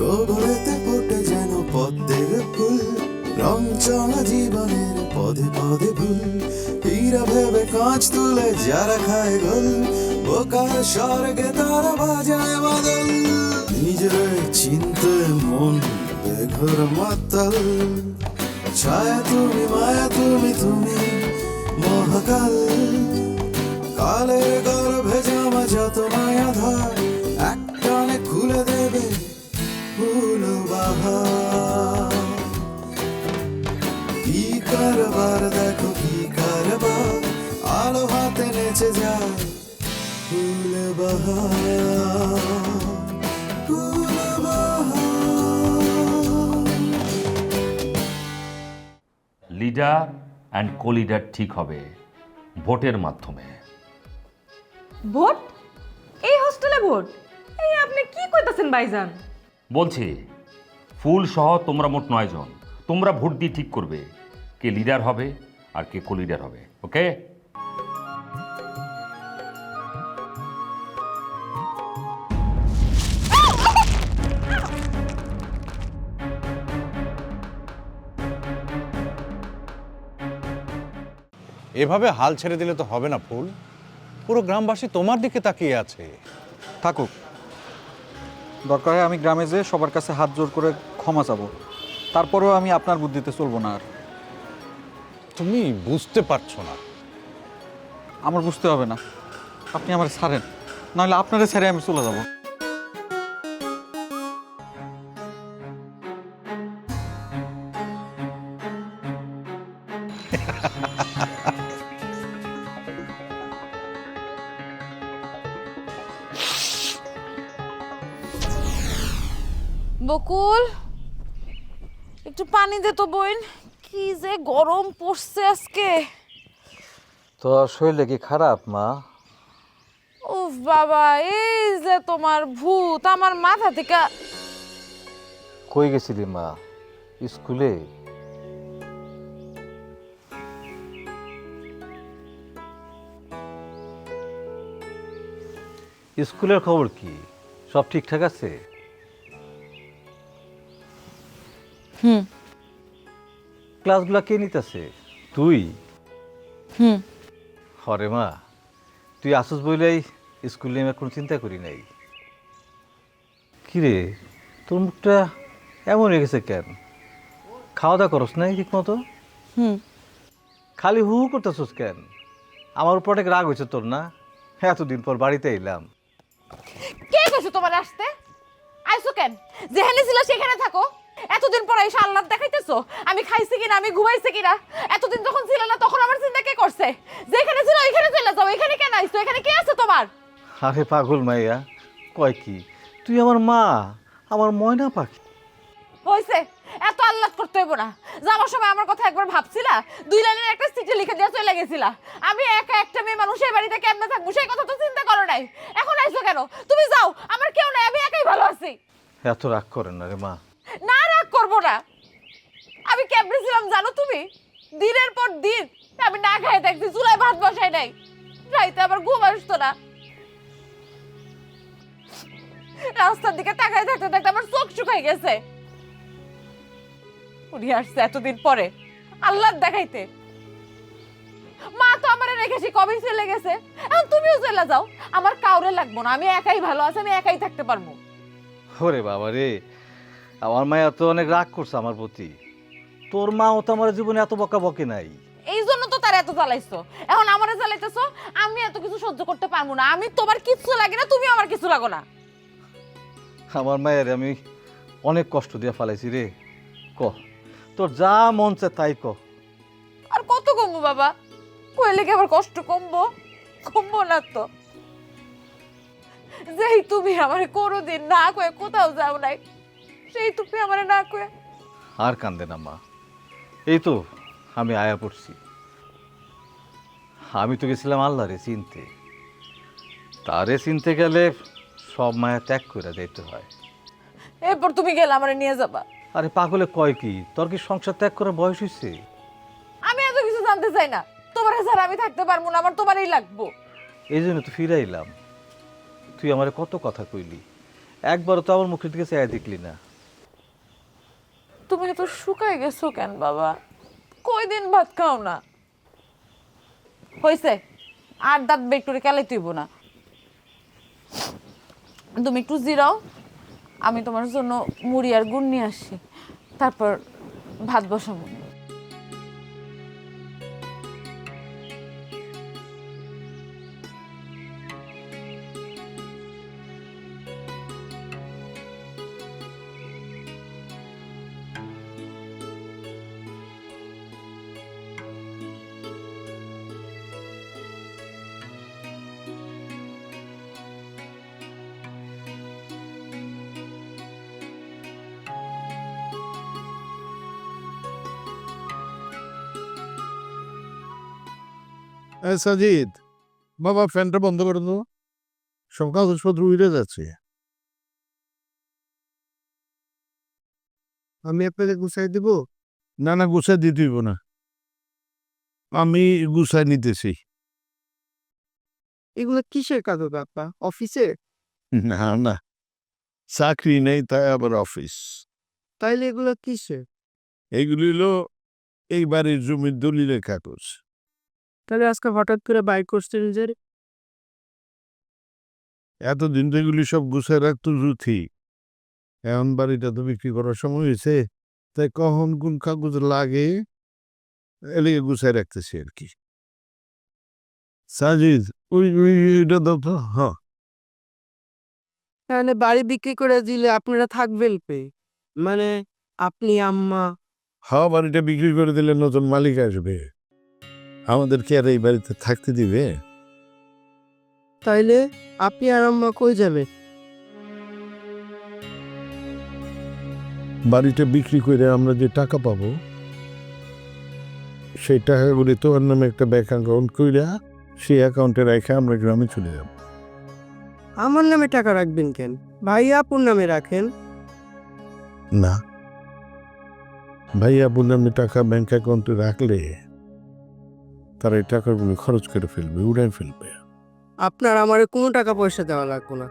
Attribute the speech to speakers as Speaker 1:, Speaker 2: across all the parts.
Speaker 1: গোবরেতে ফোটে যেন পদ্মের ফুল। রং চলা জীবনের পদে পদে ভুল হীরা ভেবে কাঁচ তুলে যারা খায় গোল। বোকার স্বর্গে তারা বাজায় বাদল। নিজের চিনতে মন বেঘর মাতাল। ছায়া তুমি, মায়া তুমি তুমি মহাকাল। কালের গর্ভে জামা যত মায়া ধার এক খুলে দেবে ফুল বাহার কি কারবার দেখো কি কারবার আলো হাতে নেচে যায় ফুল বাহার
Speaker 2: লিডার অ্যান্ড কোলিডার ঠিক হবে ভোটের মাধ্যমে।
Speaker 3: ভোট? এই হোস্টেলে ভোট? এই আপনি কি কইতাছেন ভাইজান?
Speaker 2: বলছি, ফুল সহ তোমরা মোট নয় জন। তোমরা ভোট দিয়ে ঠিক করবে, কে লিডার হবে আর কে কোলিডার হবে, ওকে?
Speaker 4: এভাবে হাল ছেড়ে দিলে তো হবে না ফুল। পুরো গ্রামবাসী তোমার দিকে তাকিয়ে আছে।
Speaker 5: থাকুক। দরকার হয় আমি গ্রামে যেয়ে সবার কাছে হাত জোর করে ক্ষমা চাবো। তারপরেও আমি আপনার বুদ্ধিতে চলবো না আর।
Speaker 4: তুমি বুঝতে পারছ না।
Speaker 5: আমার বুঝতে হবে না। আপনি আমার ছাড়েন। নাহলে আপনারে ছেড়ে আমি চলে যাব।
Speaker 6: বকুল। একটু পানি দে তো বোন। কি যে গরম পড়ছে আজকে।
Speaker 7: তো শরীরে কি খারাপ মা?
Speaker 6: উফ বাবা এই যে তোমার ভূত আমার মাথা থেকে
Speaker 7: কই গেছিলি মা? স্কুলে? স্কুলের খবর কি? সব ঠিকঠাক আছে?
Speaker 6: হুম।
Speaker 7: ক্লাসগুলা কে নিতেছে? তুই?
Speaker 6: হুম।
Speaker 7: হরে মা তুই আসুস বইলাই স্কুলে আমি কোনো চিন্তা করি নাই। কিরে তোর মুখটা এমন হয়ে গেছে কেন? খাওয়া দাওয়া করস নাই ঠিক মতো
Speaker 6: হুম।
Speaker 7: খালি হু হু করতেছস কেন? আমার উপর অনেক রাগ হয়েছে তোর না? এতদিন পর বাড়িতে এলাম।
Speaker 6: কে কইছো তোমার আসতে? আইছো কেন? যেখানে ছিল সেখানে থাকো। এতদিন পরে এসে আল্লাহ দেখাইতেছো? আমি খাইছি কিনা আমি ঘুমাইছি কিনা? এতদিন যখন ছিল না তখন আমার চিন্তা কে করছে? যেখানে ছিল ওইখানে চলে যাও। এখানে কেন আইছো? এখানে কে আছে তোমার?
Speaker 7: আরে পাগল মাইয়া কয় কি? তুই আমার মা আমার ময়না পাখি।
Speaker 6: হইছে এত আল্লাহ করতে হইব না। যাওয়ার সময় আমার কথা একবার ভাবছিলা? দুই লাইনের একটা চিঠি লিখে দিয়ে চলে গেছিলা। আমি একা একটা মেয়ে মানুষ এই বাড়িতে কেমনে থাকব? সেই কথা তো চিন্তা করো নাই। এখন আইছো কেন? তুমি যাও আমার কেউ নাই আমি একাই ভালো আছি।
Speaker 7: এত রাগ করেন না রে মা।
Speaker 6: না রাগ করব না। আমি কেমনে ছিলাম জানো তুমি? দিনের পর দিন আমি না খাই থাকছি, চুলায় ভাত বসাই নাই। রাইতে আবার ঘুম আসতো না। রাস্তার দিকে থাকতে থাকতে আমার চোখ শুকাই গেছে। উনি আসছে এতদিন পরে আল্লাহ দেখাইতে। মা তো আমার রেখেছি কবে চলে গেছে? এখন তুমিও চলে যাও। আমার কাউরে লাগবো না। আমি একাই ভালো আছি, আমি একাই থাকতে পারব।
Speaker 7: ওরে বাবা রে আমার মায়া তো অনেক রাগ করছে আমার প্রতি। তোর মাও তো আমার জীবনে এত বকা বকে নাই।
Speaker 6: এই জন্য তো তার এত জ্বালাইছো। এখন আমারে জ্বালাইতেছো আমি এত কিছু সহ্য করতে পারব না। আমি তোমার কিছু লাগে না তুমি আমার কিছু লাগো না।
Speaker 7: আমার মায়ের আমি অনেক কষ্ট দিয়ে ফালাইছি রে। ক তোর যা মন চায় তাই ক।
Speaker 6: আর কত কমবো বাবা? কইলে কি আবার কষ্ট কমবো? কমবো না তো। যেই তুমি আমার কোনোদিন না কয়ে কোথাও যাও নাই। সেই তুমি আমার না কয়ে।
Speaker 7: আর কান্দে না মা। এই তো আমি আয়া পড়ছি। আমি তো গেছিলাম আল্লাহরে চিনতে। তারে চিনতে গেলে সব মায়া ত্যাগ করে দিতে হয়।
Speaker 6: এরপর তুমি গেলে আমার নিয়ে যাবা।
Speaker 7: আরে পাগলে কয় কি? তোর কি সংসার ত্যাগ করার বয়স হয়েছে
Speaker 6: আমি এত কিছু জানতে চাই না। তোমার ছাড়া আমি থাকতে পারব না আমার তোমারই লাগবো।
Speaker 7: এই জন্য তো ফিরাইলাম। তুই আমারে কত কথা কইলি? একবারও তো আমার মুখের দিকে চাই দেখলি না।
Speaker 6: তুমি এত শুকায় গেছো কেন, বাবা? কয়দিন ভাত খাও না? হয়েছে আর দাঁত বের করে কেলাই তুইব না। তুমি একটু জিরাও, আমি তোমার জন্য মুড়ি আর গুড় নিয়ে আসি, তারপর ভাত বসাবো।
Speaker 8: এ সাজিদ বাবা ফ্যানটা বন্ধ করে দাও। সব কাগজপত্র উড়ে যাচ্ছে। আমি আপনাকে গুছাই দিব? না না গুছাই দিতে হইব না। আমি গুছাই নিতেছি।
Speaker 9: এগুলো কিসের কাগজ আপা? অফিসে?
Speaker 8: না না। চাকরি নেই তাই আবার অফিস।
Speaker 9: তাইলে এগুলো কিসের?
Speaker 8: এইগুলি হলো এই বাড়ির জমির দলিলের কাগজ।
Speaker 9: তাহলে আজকে হঠাৎ করে বাইক করছেন যে
Speaker 8: এতদিন তো এগুলি সব গুছাই রাখতো জুথি এখন বাড়িটা তো বিক্রি করার সময় হয়েছে। তাই কখন কোন কাগজ লাগে এলিগে গুছাই রাখতেছি আর কি। সাজিদ ওই ওই এটা দাও তো হ্যাঁ।
Speaker 9: তাহলে বাড়ি বিক্রি করে দিলে আপনারা থাকবেন পে মানে আপনি আম্মা?
Speaker 8: হ্যাঁ বাড়িটা বিক্রি করে দিলে নতুন মালিক আসবে। আমাদের কি আর এই বাড়িতে থাকতে দিবে?
Speaker 9: তাইলে আপনি আর আম্মা কই যাবে
Speaker 8: বাড়িটা বিক্রি করে আমরা যে টাকা পাবো সেই টাকাগুলি তোমার নামে একটা ব্যাংক অ্যাকাউন্ট কইরা সেই অ্যাকাউন্টে রেখে আমরা গ্রামে চলে যাব।
Speaker 9: আমার নামে টাকা রাখবেন কেন? ভাই আপুর নামে রাখেন?
Speaker 8: না। ভাই আপুর নামে টাকা ব্যাংক অ্যাকাউন্টে রাখলে তারা এই টাকাগুলো খরচ করে ফেলবে উড়াই ফেলবে।
Speaker 9: আপনার আমার কোনো টাকা পয়সা দেওয়া লাগবে না।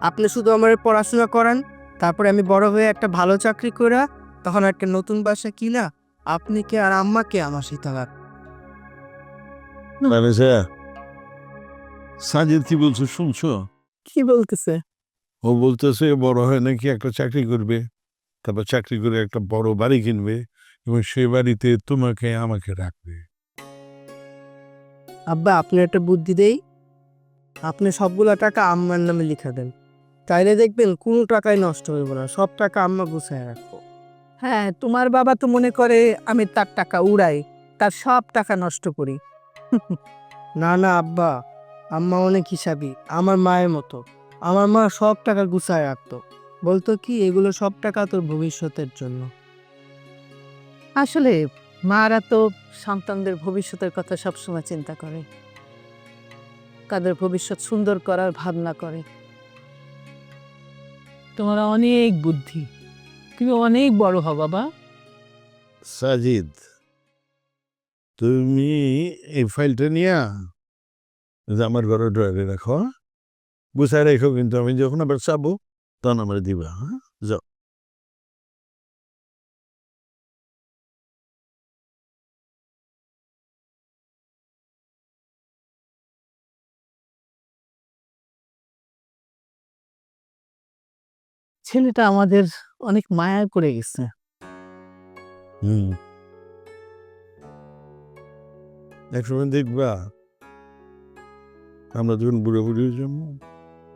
Speaker 9: আপনি শুধু আমার পড়াশোনা করান তারপরে আমি বড় হয়ে একটা ভালো চাকরি করা তখন একটা নতুন বাসা কিনা আপনি কে আর আম্মাকে আমার
Speaker 8: মানে স্যার সাজিদ কি বলছো শুনছো?
Speaker 9: কি বলতেছে?
Speaker 8: ও বলতেছে বড় হয় নাকি একটা চাকরি করবে তারপর চাকরি করে একটা বড় বাড়ি কিনবে এবং সেই বাড়িতে তোমাকে আমাকে রাখবে।
Speaker 9: আব্বা আপনি একটা বুদ্ধি দেই। আপনি সবগুলো টাকা আম্মার নামে লিখে দেন। তাইলে দেখবেন কোনো টাকাই নষ্ট হইব না, সব টাকা আম্মা গুছায় রাখব।
Speaker 10: হ্যাঁ তোমার বাবা তো মনে করে আমি তার টাকা উড়াই, তার সব টাকা নষ্ট করি।
Speaker 9: না না, আব্বা, আম্মা অনেক হিসাবি, আমার মায়ের মতো। আমার মা সব টাকা গুছায় রাখতো। বলতো কি, এগুলো সব টাকা তোর ভবিষ্যতের জন্য।
Speaker 10: আসলে মারা তো সন্তানদের ভবিষ্যতের কথা সবসময় চিন্তা করে। তাদের ভবিষ্যৎ সুন্দর করার ভাবনা করে। তোমার অনেক বুদ্ধি। তুমি অনেক বড় হও বাবা।
Speaker 8: সাজিদ তুমি এই ফাইলটা নিয়ে আমার ঘরে ড্রয়ারে রাখো? গুছায় রেখো কিন্তু আমি যখন আবার চাবো তখন আমার দিবা হ্যাঁ? যাও।
Speaker 10: ছেলেটা আমাদের অনেক মায়া করে গেছে।
Speaker 8: হুম। একসময় দেখবা আমরা যখন বুড়ো বুড়ি যাব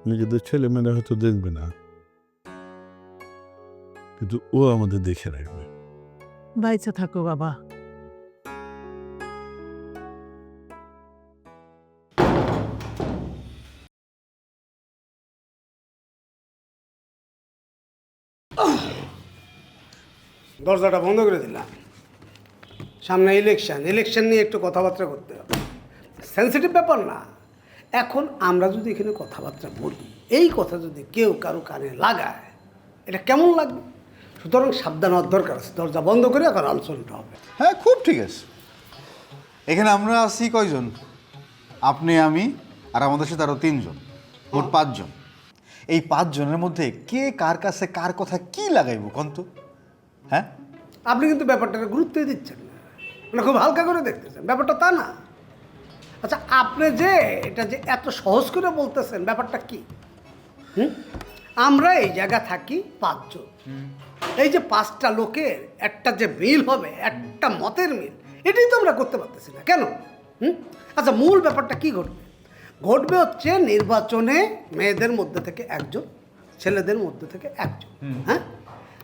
Speaker 8: নিজেদের ছেলে মেয়েরা হয়তো দেখবে না। কিন্তু ও আমাদের দেখে রাখবে।
Speaker 10: বাইচা থাকো বাবা।
Speaker 11: দরজাটা বন্ধ করে দিলাম। সামনে ইলেকশন ইলেকশন নিয়ে একটু কথাবার্তা করতে হবে। সেন্সিটিভ ব্যাপার না। এখন আমরা যদি এখানে কথাবার্তা বলি এই কথা যদি কেউ কারও কানে লাগায় এটা কেমন লাগবে? সুতরাং সাবধান হওয়ার দরকার আছে। দরজা বন্ধ করে এখন আলোচনাটা হবে।
Speaker 4: হ্যাঁ খুব ঠিক আছে। এখানে আমরা আছি কয়জন? আপনি আমি আর আমাদের সাথে আরও তিনজন মোট পাঁচজন। এই পাঁচজনের মধ্যে কে কার কাছে কার কথা কি লাগাইব কন্ত? হ্যাঁ?
Speaker 11: আপনি কিন্তু ব্যাপারটাকে গুরুত্বই দিচ্ছেন না। মানে খুব হালকা করে দেখতেছেন ব্যাপারটা তা না। আচ্ছা আপনি যে এটা যে এত সহজ করে বলতেছেন ব্যাপারটা কি? হুম? আমরা এই জায়গা থাকি পাঁচজন। এই যে পাঁচটা লোকের একটা যে মিল হবে একটা মতের মিল এটাই তো আমরা করতে পারতেছি না। কেন? হুম? আচ্ছা মূল ব্যাপারটা কি ঘটবে? ঘটবে হচ্ছে নির্বাচনে মেয়েদের মধ্যে থেকে একজন ছেলেদের মধ্যে থেকে একজন। হ্যাঁ?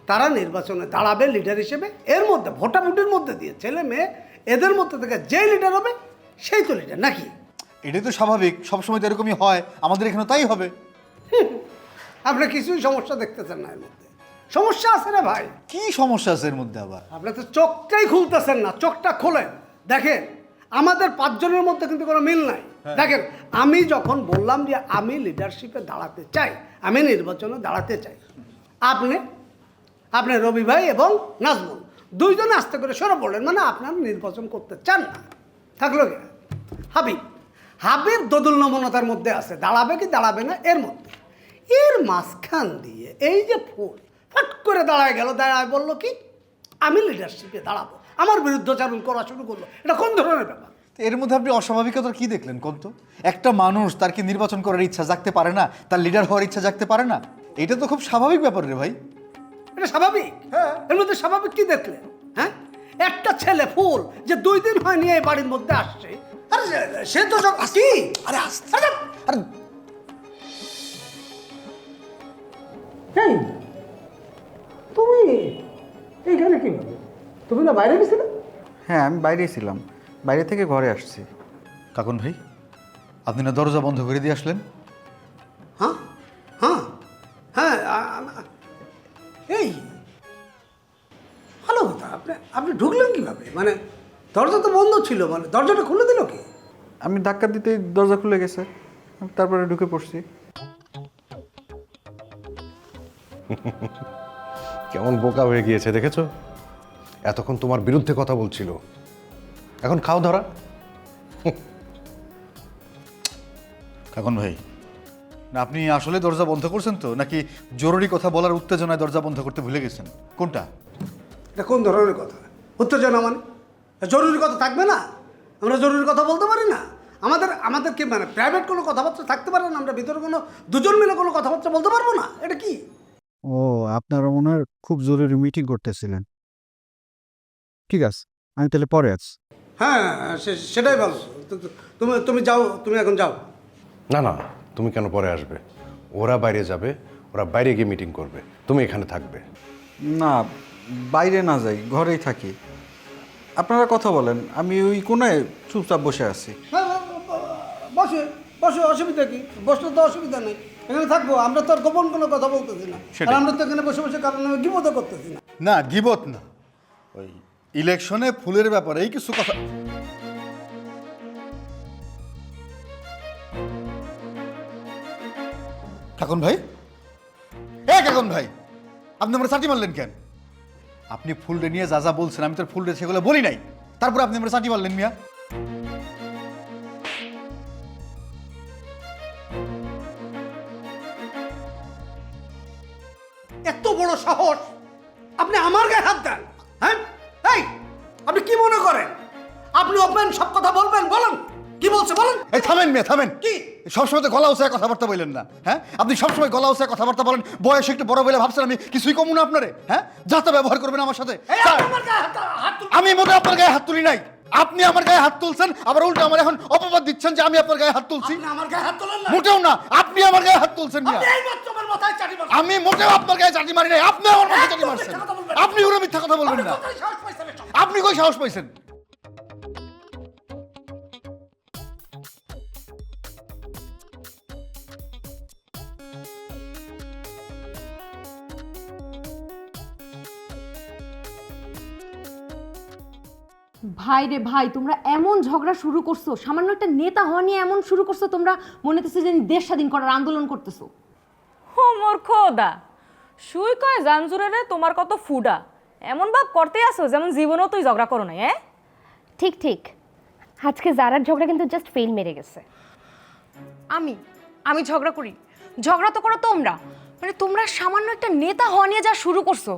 Speaker 11: তারা নির্বাচনে দাঁড়াবে লিডার হিসেবে। এর মধ্যে ভোটাভুটির মধ্যে দিয়ে ছেলে মেয়ে এদের মধ্যে থেকে যে লিডার হবে সেই তো লিডার নাকি?
Speaker 4: এটাই তো স্বাভাবিক সবসময় তো এরকমই হয়। আমাদের এখানে তাই হবে।
Speaker 11: আপনি কিছুই সমস্যা দেখতেছেন না এর মধ্যে। সমস্যা আছে না ভাই?
Speaker 4: কি সমস্যা আছে এর মধ্যে আবার?
Speaker 11: আপনি তো চোখটাই খুলতেছেন না চোখটা খোলেন। দেখেন আমাদের পাঁচজনের মধ্যে কিন্তু কোনো মিল নাই। দেখেন আমি যখন বললাম যে আমি লিডারশিপে দাঁড়াতে চাই আমি নির্বাচনে দাঁড়াতে চাই আপনি আপনি রবি ভাই এবং নাজমুল। দুইজনে আস্তে করে সরে পড়লেন মানে আপনার নির্বাচন করতে চান না। থাকল কি? হাবিব। হাবিব দোদুল নমনতার মধ্যে আছে, দাঁড়াবে কি দাঁড়াবে না এর মধ্যে। এর মাঝখান দিয়ে এই যে ফুল, ফট করে দাঁড়ায় গেল, দাঁড়ায় বলল কি, আমি লিডারশিপে দাঁড়াবো। আমার বিরুদ্ধচারণ করা শুরু করল। এটা কোন ধরনের ব্যাপার?
Speaker 4: এর মধ্যে আপনি অস্বাভাবিকতা কি দেখলেন কোন তো? একটা মানুষ তার কি নির্বাচন করার ইচ্ছা জাগতে পারে না? তার লিডার হওয়ার ইচ্ছা জাগতে পারে না? এটা তো খুব স্বাভাবিক ব্যাপার রে ভাই।
Speaker 11: এটা স্বাভাবিক? হ্যাঁ। এর মধ্যে স্বাভাবিক কি দেখলেন হ্যাঁ? একটা ছেলে ফুল যে দুই দিন হয় নিয়ে এই বাড়ির মধ্যে আসছে। আরে সে- তো সব- কি? আরে আসতে
Speaker 4: আরে
Speaker 11: এই তুমি এইখানে কি তুমি না বাইরে গেছিলে?
Speaker 5: হ্যাঁ আমি বাইরেই ছিলাম। বাইরে থেকে ঘরে আসছি।
Speaker 4: কাকুন ভাই আপনি না দরজা বন্ধ করে দিয়ে আসলেন?
Speaker 11: হ্যাঁ? হ্যাঁ হ্যাঁ এই ভালো কথা আপনি আপনি ঢুকলেন কীভাবে? মানে দরজা তো বন্ধ ছিল মানে দরজাটা খুলে দিল কি?
Speaker 5: আমি ধাক্কা দিতেই দরজা খুলে গেছে আমি তারপরে ঢুকে পড়ছি।
Speaker 12: কেমন বোকা হয়ে গিয়েছে দেখেছ? এতক্ষণ তোমার বিরুদ্ধে কথা বলছিল। এখন খাও ধরা।
Speaker 4: কাকুন ভাই না আপনি আসলে দরজা বন্ধ করছেন তো? নাকি জরুরি কথা বলার উত্তেজনায় দরজা বন্ধ করতে ভুলে গেছেন? কোনটা?
Speaker 11: এটা কোন ধরনের কথা? উত্তেজনা মানে? জরুরি কথা থাকবে না? আমরা জরুরি কথা বলতে পারি না? আমাদের আমাদের কি মানে প্রাইভেট কোনো কথাবার্তা থাকতে পারে না? আমরা ভিতরে কোনো দুজন মিলে কোনো কথাবার্তা বলতে পারব না? এটা কি?
Speaker 5: ও আপনারা মনে হয় খুব জরুরি মিটিং করতেছিলেন। ঠিক আছে আমি তাহলে পরে আছি।
Speaker 11: হ্যাঁ সে- সেটাই ভালো। তো- তো- তুমি তুমি যাও তুমি এখন যাও।
Speaker 12: না না তুমি কেন পরে আসবে? ওরা বাইরে যাবে ওরা বাইরে গিয়ে মিটিং করবে। তুমি এখানে থাকবে।
Speaker 5: না বাইরে না যাই ঘরেই থাকি। আপনারা কথা বলেন আমি ওই কোনায় চুপচাপ বসে আছি।
Speaker 11: হ্যাঁ বসে বসে অসুবিধা কি? বসলে তো অসুবিধা নেই। এখানে থাকব আমরা তো আর গোপন কোনো কথা বলতেছি না। আর আমরা তো এখানে বসে বসে কারণে বিপদও করতেছি না।
Speaker 4: না গিবত না। ওই ইলেকশনে ফুলের ব্যাপারেই কিছু কথা কাকুন ভাই? এ কাকুন ভাই আপনি আমার চাটি মারলেন কেন? আপনি ফুলটা নিয়ে যা যা বলছেন আমি তোর ফুলটা সেগুলো বলি নাই। তারপর আপনি আমার চাটি মারলেন মিয়া।
Speaker 11: এত বড় সাহস! আপনি আমার গায়ে হাত দেন হ্যাঁ? এই আপনি কি মনে করেন? আপনি ওপেন সব কথা বলবেন বলুন। কি বলছে বলেন।
Speaker 4: এই থামেন মেয়ে থামেন।
Speaker 11: কি?
Speaker 4: সবসময় তো গলা উঁচায় কথাবার্তা বললেন না হ্যাঁ? আপনি সবসময় গলা উঁচায় কথাবার্তা বলেন বয়স একটু বড় বলে ভাবছেন আমি কিছুই কমু না আপনারে হ্যাঁ? যা তা ব্যবহার করবেন আমার সাথে। আমি মোটে আপনার গায়ে হাত তুলি নাই। আপনি আমার গায়ে হাত তুলছেন আবার উল্টো আমার এখন অপবাদ দিচ্ছেন যে আমি আপনার গায়ে হাত তুলছি।
Speaker 11: আমার গায়ে হাত তোলেন না?
Speaker 4: মোটেও না আপনি আমার গায়ে হাত তুলছেন
Speaker 11: মারছেন।
Speaker 4: আমি মোটেও আপনার গায়ে চাটি মারি নাই আপনি আমার মাথায় চাটি মারছেন।
Speaker 11: মিথ্যা কথা বলবেন না।
Speaker 4: আপনি ওরা মিথ্যা কথা বলবেন না। আপনি কই সাহস পাইছেন?
Speaker 3: ভাই রে ভাই তোমরা এমন ঝগড়া শুরু করছ সামান্য একটা নেতা হওয়া নিয়ে এমন শুরু করছ তোমরা মনে হতেছে যে দেশ স্বাধীন করার আন্দোলন করতেছো।
Speaker 6: ও মোর খোদা শুই কয় জানজুরে রে তোমার কত ফুডা। এমন ভাব করতে আসো যেমন জীবনেও তুই ঝগড়া করো না হ্যাঁ?
Speaker 13: ঠিক ঠিক। আজকে জারার ঝগড়া কিন্তু জাস্ট ফেল মেরে গেছে।
Speaker 3: আমি আমি ঝগড়া করি। ঝগড়া তো করো তোমরা। মানে তোমরা সামান্য একটা নেতা হওয়া নিয়ে যা শুরু করছ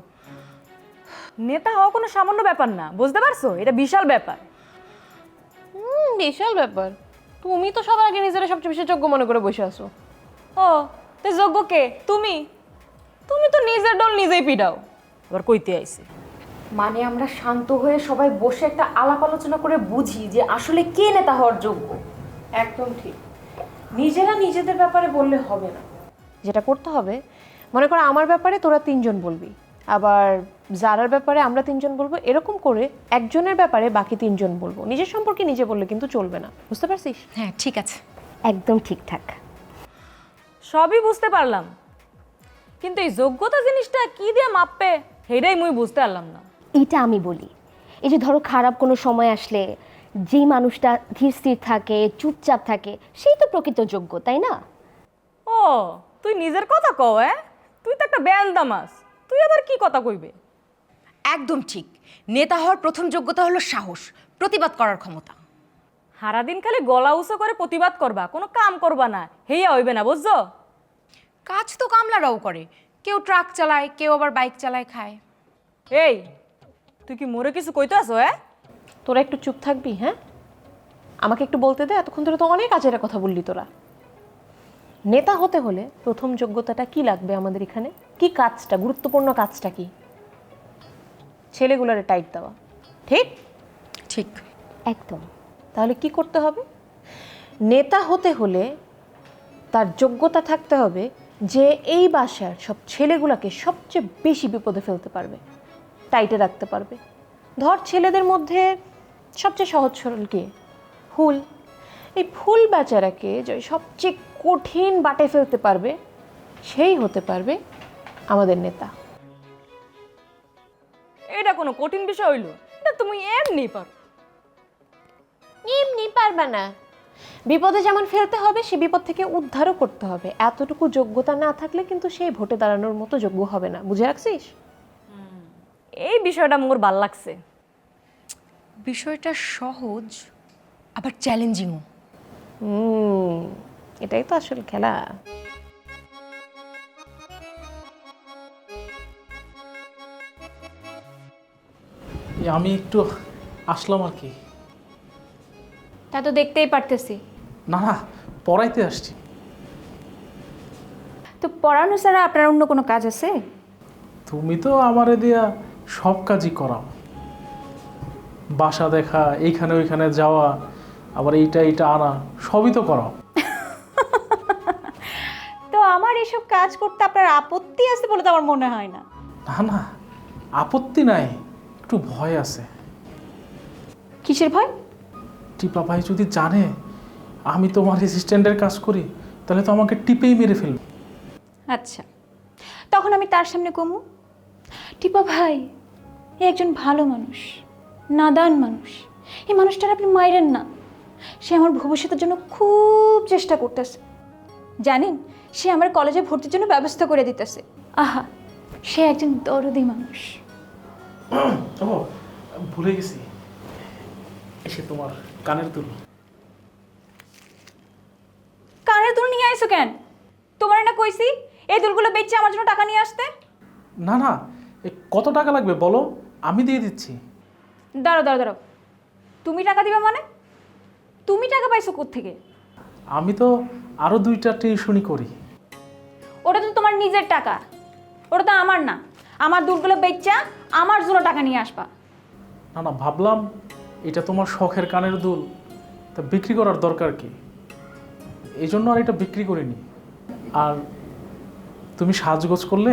Speaker 14: নেতা হওয়া কোনো সামান্য ব্যাপার না বুঝতে পারছ? এটা বিশাল ব্যাপার। হুম বিশাল ব্যাপার। তুমি তো সবার আগে নিজেরা সবচেয়ে বেশি যোগ্য মনে করে বসে আছো। ও তো যোগ্য কে? তুমি? তুমি তো নিজের ডল নিজেই পিডাও আবার কইতে আইছে।
Speaker 3: মানে আমরা শান্ত হয়ে সবাই বসে একটা আলাপ আলোচনা করে বুঝি যে আসলে কে নেতা হওয়ার যোগ্য।
Speaker 14: একদম ঠিক। নিজেরা নিজেদের ব্যাপারে বললে হবে না। যেটা করতে হবে মনে করো আমার ব্যাপারে তোরা তিনজন বলবি। আবার যারার ব্যাপারে আমরা তিনজন বলব এরকম করে একজনের ব্যাপারে বাকি তিনজন বলব। নিজের সম্পর্কে নিজে বললে কিন্তু চলবে না। বুঝতে পারছিস?
Speaker 3: হ্যাঁ ঠিক আছে।
Speaker 13: একদম ঠিকঠাক।
Speaker 14: সবই বুঝতে পারলাম। কিন্তু এই যোগ্যতা জিনিসটা কি দিয়ে মাপবে সেটাই মুই বুঝতে পারলাম না।
Speaker 13: এটা আমি বলি। এই যে ধরো খারাপ কোনো সময় আসলে যেই মানুষটা ধীর স্থির থাকে চুপচাপ থাকে সেই তো প্রকৃত যোগ্য তাই না?
Speaker 14: ও তুই নিজের কথা কও হ্যাঁ তুই তো একটা ব্যান দামাস তুই আবার কি কথা কইবে?
Speaker 3: একদম ঠিক। নেতা হওয়ার প্রথম যোগ্যতা হলো সাহস প্রতিবাদ করার ক্ষমতা।
Speaker 14: সারাদিন খালি গলা উঁচু করে প্রতিবাদ করবা কোনো কাম করবা না হেইয়া হইবে না বুঝছ?
Speaker 3: কাজ তো কামলারাও করে। কেউ ট্রাক চালায় কেউ আবার বাইক চালায় খায়।
Speaker 14: এই তুই কি মোরে কিছু কইতে আছো হ্যাঁ? তোরা একটু চুপ থাকবি হ্যাঁ? আমাকে একটু বলতে দে এতক্ষণ ধরে তো অনেক কাজের কথা বললি তোরা। নেতা হতে হলে প্রথম যোগ্যতাটা কি লাগবে আমাদের এখানে? কি কাজটা গুরুত্বপূর্ণ কাজটা কি? ছেলেগুলারে টাইট দেওয়া। ঠিক?
Speaker 3: ঠিক।
Speaker 13: একদম।
Speaker 14: তাহলে কি করতে হবে? নেতা হতে হলে তার যোগ্যতা থাকতে হবে যে এই বাসার সব ছেলেগুলাকে সবচেয়ে বেশি বিপদে ফেলতে পারবে টাইটে রাখতে পারবে। ধর ছেলেদের মধ্যে সবচেয়ে সহজ সরল কে? ফুল। এই ফুল বেচারাকে যে সবচেয়ে কঠিন বাটে ফেলতে পারবে সেই হতে পারবে আমাদের নেতা। এটা কোনো কঠিন বিষয় হইল। এটা তুমি এমনি পারো। এমনি পারবে না। বিপদে যেমন ফেলতে হবে সে বিপদ থেকে উদ্ধারও করতে হবে। এতটুকু যোগ্যতা না থাকলে কিন্তু সেই ভোটে দাঁড়ানোর মতো যোগ্য হবে না। বুঝে রাখছিস? এই বিষয়টা মোর ভালো লাগছে।
Speaker 3: বিষয়টা সহজ আবার চ্যালেঞ্জিংও
Speaker 14: হুম এটাই তো আসল খেলা।
Speaker 15: এই আমি একটু আসলাম আর কি।
Speaker 13: তা তো দেখতেই পারতেছি।
Speaker 15: না না পড়াইতে আসছি।
Speaker 13: তো পড়ানো ছাড়া আপনার অন্য কোনো কাজ আছে?
Speaker 15: তুমি তো আমারে দিয়া সব কাজই করাও। বাসা দেখা এইখানে ওইখানে যাওয়া আবার এইটা এইটা আনা সবই তো করাও।
Speaker 13: তো আমার এসব কাজ করতে আপনার আপত্তি আছে বলে তো আমার মনে হয় না।
Speaker 15: না না আপত্তি নাই। একটু ভয় আছে।
Speaker 13: কিসের ভয়?
Speaker 15: টিপা ভাই যদি জানে আমি তোমার অ্যাসিস্ট্যান্টের কাজ করি তাহলে তো আমাকে টিপেই মেরে ফেলবে।
Speaker 13: আচ্ছা তখন আমি তার সামনে কমু টিপা ভাই এ একজন ভালো মানুষ নাদান মানুষ। এই মানুষটার আপনি মাইরেন না। সে আমার ভবিষ্যতের জন্য খুব চেষ্টা করতেছে। জানেন সে আমার কলেজে ভর্তির জন্য ব্যবস্থা করে দিতেছে। আহা সে একজন দরদি মানুষ।
Speaker 15: ও ভুলে গেছি। এসে তোমার কানের দুল।
Speaker 13: কানের দুল নিয়ে আইসো কেন? তোমার না কইছি এই দুলগুলো বেচে আমার জন্য টাকা নিয়ে আসতে?
Speaker 15: না না এ কত টাকা লাগবে বলো? আমি দিয়ে দিচ্ছি।
Speaker 13: দাঁড়ো দাঁড়ো দাঁড়ো তুমি টাকা দিবে মানে? তুমি টাকা পাইছো থেকে
Speaker 15: আমি তো আরও দুইটা টিউশনি করি।
Speaker 13: ওটা তো তোমার নিজের টাকা। ওটা তো আমার না। আমার দুধগুলো বেচা আমার জন্য টাকা নিয়ে আসবা।
Speaker 15: না না ভাবলাম এটা তোমার শখের কানের দুল তা বিক্রি করার দরকার কি? এই জন্য আর এটা বিক্রি করিনি। আর তুমি সাজগোজ করলে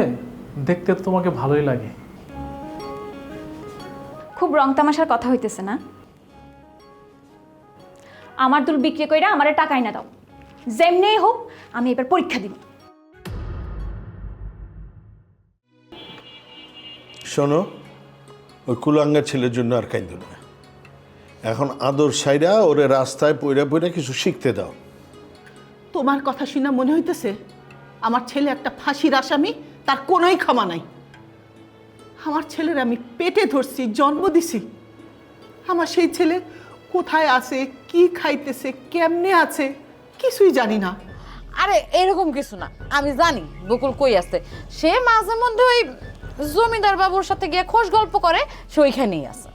Speaker 15: দেখতে তো তোমাকে ভালোই লাগে।
Speaker 13: খুব রং তামাশার কথা হইতেছে না? আমার দুল বিক্রি কইরা আমারে টাকাই না দাও। যেমনি হোক আমি এবার পরীক্ষা দিব।
Speaker 8: শোনো ওই কুলাঙ্গা ছেলের জন্য আর কাইন্দ না এখন আদর সাইরা ওরে রাস্তায় পইরা পইরা কিছু শিখতে দাও।
Speaker 10: তোমার কথা শুনে মনে হইতেছে আমার ছেলে একটা ফাঁসির আসামি তার কোনোই ক্ষমা নাই। আমার ছেলের আমি পেটে ধরছি জন্ম দিছি। আমার সেই ছেলে কোথায় আছে কি খাইতেছে কেমনে আছে কিছুই জানি না।
Speaker 14: আরে এরকম কিছু না। আমি জানি বকুল কই আছে। সে মাঝে মধ্যে ওই
Speaker 6: জমিদার বাবুর সাথে গিয়ে খোশ গল্প করে, সে ওইখানেই আছে।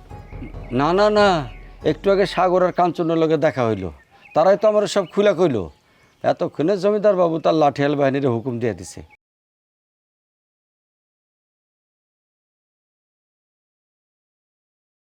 Speaker 16: না না না, একটু আগে সাগর আর কাঞ্চনের লোকে দেখা হইল। তারাই তো আমার সব খুলা কইলো। এতক্ষণে জমিদার বাবু তার লাঠিয়াল বাহিনীর হুকুম দিয়ে দিছে।